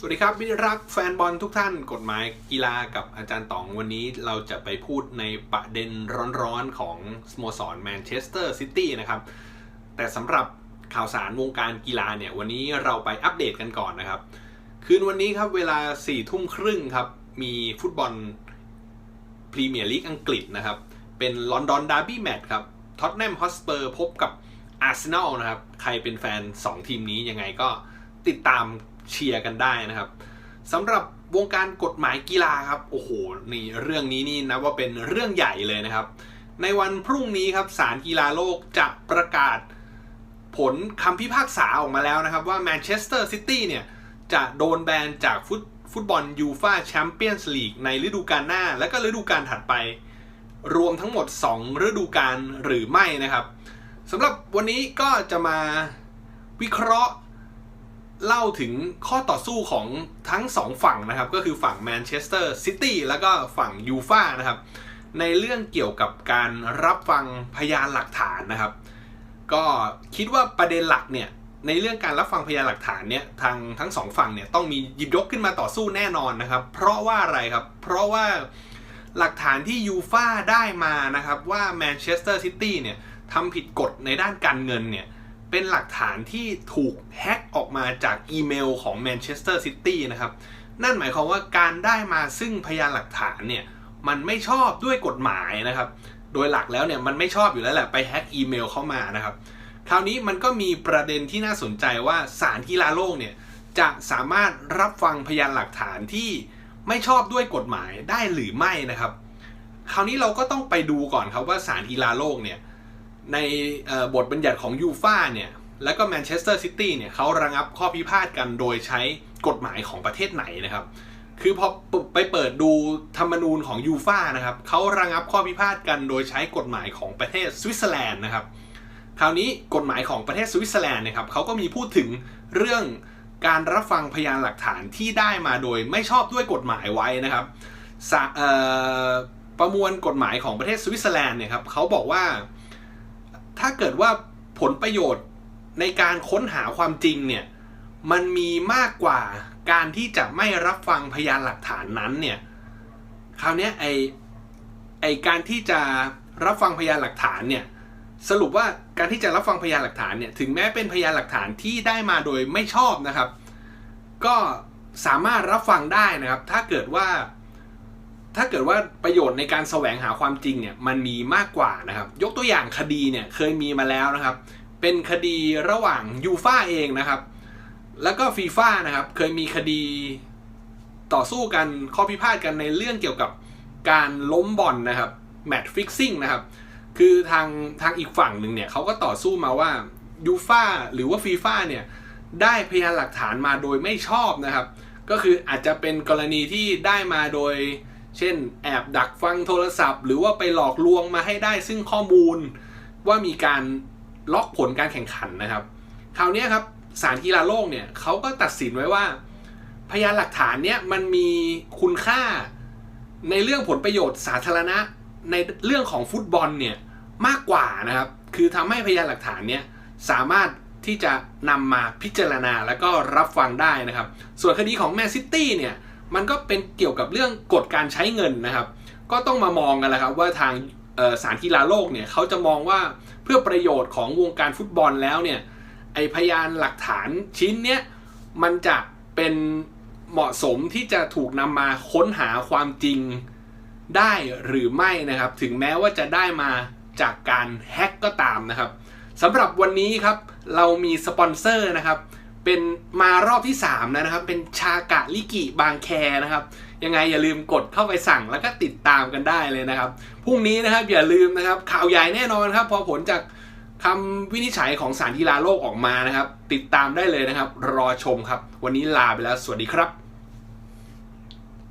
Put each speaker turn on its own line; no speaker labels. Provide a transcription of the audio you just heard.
สวัสดีครับมิตรรักแฟนบอลทุกท่านกฎหมายกีฬากับอาจารย์ต๋องวันนี้เราจะไปพูดในประเด็นร้อนๆของสโมสรแมนเชสเตอร์ซิตี้นะครับ แต่สำหรับข่าวสารวงการกีฬาเนี่ย วันนี้เราไปอัปเดตกันก่อนนะครับ คืนวันนี้ครับเวลา4ี่ทุ่มครึ่งครับ มีฟุตบอลพรีเมียร์ลีกอังกฤษนะครับ เป็นลอนดอนดาร์บี้แมตช์ครับท็อตแนมฮอสเปอร์พบกับอาร์เซนอลนะครับ ใครเป็นแฟน 2 ทีมนี้ยังไงก็ติดตาม เชียร์กันได้นะครับสำหรับวงการกฎหมายกีฬาครับโอ้โหนี่เรื่องนี้นี่นะว่าเป็นเรื่องใหญ่เลยนะครับ ในวันพรุ่งนี้ครับศาลกีฬาโลกจะประกาศผลคำพิพากษาออกมาแล้วนะครับ ว่าแมนเชสเตอร์ซิตี้เนี่ย จะโดนแบนจากฟุตฟุตบอลยูฟาแชมเปี้ยนส์ลีกในฤดูกาลหน้า และก็ฤดูกาลถัดไป รวมทั้งหมด 2 ฤดูกาลหรือไม่นะครับสำหรับวันนี้ก็จะมาวิเคราะห์ เล่าถึงข้อต่อสู้ของทั้งสองฝั่งนะครับ ก็คือฝั่งแมนเชสเตอร์ซิตี้แล้วก็ฝั่งยูฟ่านะครับ ในเรื่องเกี่ยวกับการรับฟังพยานหลักฐานนะครับ ก็คิดว่าประเด็นหลักเนี่ยในเรื่องการรับฟังพยานหลักฐานเนี่ยทางทั้งสองฝั่งเนี่ยต้องมีหยิบยกขึ้นมาต่อสู้แน่นอนนะครับ เพราะว่าอะไรครับ เพราะว่าหลักฐานที่ยูฟ่าได้มานะครับว่าแมนเชสเตอร์ซิตี้เนี่ยทำผิดกฎในด้านการเงินเนี่ย เป็นหลักฐานที่ถูกแฮ็กออกมาจากอีเมลของแมนเชสเตอร์ซิตี้นะครับ นั่นหมายความว่าการได้มาซึ่งพยานหลักฐานเนี่ย มันไม่ชอบด้วยกฎหมายนะครับ โดยหลักแล้วเนี่ยมันไม่ชอบอยู่แล้วแหละไปแฮ็กอีเมลเข้ามานะครับ คราวนี้มันก็มีประเด็นที่น่าสนใจว่าศาลกีฬาโลกเนี่ยจะสามารถรับฟังพยานหลักฐานที่ไม่ชอบด้วยกฎหมายได้หรือไม่นะครับ คราวนี้เราก็ต้องไปดูก่อนครับว่าศาลกีฬาโลกเนี่ย ในบทบัญญัติของยูฟาเนี่ยแล้วก็แมนเชสเตอร์ซิตี้เนี่ยเขาระงับข้อพิพาทกันโดยใช้กฎหมายของประเทศไหนนะครับ คือพอไปเปิดดูธรรมนูญของยูฟานะครับเขาระงับข้อพิพาทกันโดยใช้กฎหมายของประเทศสวิตเซอร์แลนด์นะครับ คราวนี้กฎหมายของประเทศสวิตเซอร์แลนด์นะครับเขาก็มีพูดถึงเรื่องการรับฟังพยานหลักฐานที่ได้มาโดยไม่ชอบด้วยกฎหมายไว้นะครับประมวลกฎหมายของประเทศสวิตเซอร์แลนด์เนี่ยครับเขาบอกว่า ถ้าเกิดว่าผลประโยชน์ในการค้นหาความจริงเนี่ย มันมีมากกว่าการที่จะไม่รับฟังพยานหลักฐานนั้นเนี่ย คราวนี้ไอไอการที่จะรับฟังพยานหลักฐานเนี่ย สรุปว่าการที่จะรับฟังพยานหลักฐานเนี่ย ถึงแม้เป็นพยานหลักฐานที่ได้มาโดยไม่ชอบนะครับ ก็สามารถรับฟังได้นะครับ ถ้าเกิดว่า ถ้าเกิดว่าประโยชน์ในการแสวงหาความจริงเนี่ยมันมีมากกว่านะครับ ยกตัวอย่างคดีเนี่ยเคยมีมาแล้วนะครับ เป็นคดีระหว่างยูฟาเองนะครับ แล้วก็ฟีฟ่านะครับเคยมีคดีต่อสู้กันข้อพิพาทกันในเรื่องเกี่ยวกับการล้มบอลนะครับแมตช์ฟิกซิ่งนะครับ คือทางทางอีกฝั่งหนึ่งเนี่ยเขาก็ต่อสู้มาว่ายูฟาหรือว่าฟีฟ่าเนี่ยได้พยานหลักฐานมาโดยไม่ชอบนะครับ ก็คืออาจจะเป็นกรณีที่ได้มาโดย เช่น แอบดักฟังโทรศัพท์ หรือว่าไปหลอกลวงมาให้ได้ซึ่งข้อมูลว่ามีการล็อกผลการแข่งขันนะครับ คราวนี้ครับศาลกีฬาโลกเนี่ยเขาก็ตัดสินไว้ว่า พยานหลักฐานเนี่ยมันมีคุณค่าในเรื่องผลประโยชน์สาธารณะในเรื่องของฟุตบอลเนี่ยมากกว่านะครับ คือทำให้พยานหลักฐานเนี่ยสามารถที่จะนำมาพิจารณาแล้วก็รับฟังได้นะครับ ส่วนคดีของแมนซิตี้เนี่ย มันก็เป็นเกี่ยวกับเรื่องกฎการใช้เงินนะครับ ก็ต้องมามองกันแหละครับว่าทางสารกีฬาโลกเนี่ยเขาจะมองว่าเพื่อประโยชน์ของวงการฟุตบอลแล้วเนี่ยไอพยานหลักฐานชิ้นเนี้ยมันจะเป็นเหมาะสมที่จะถูกนำมาค้นหาความจริงได้หรือไม่นะครับ ถึงแม้ว่าจะได้มาจากการแฮ็กก็ตามนะครับสำหรับวันนี้ครับเรามีสปอนเซอร์นะครับ เป็นมารอบที่ 3 แล้วนะครับ เป็นชากะลิกิบางแคนะครับ ยังไงอย่าลืมกดเข้าไปสั่งแล้วก็ติดตามกันได้เลยนะครับพรุ่งนี้นะครับอย่าลืมนะครับ ข่าวใหญ่แน่นอนครับ พอผลจากคำวินิจฉัยของสารกีฬาโลกออกมานะครับ ติดตามได้เลยนะครับ รอชมครับ วันนี้ลาไปแล้ว สวัสดีครับ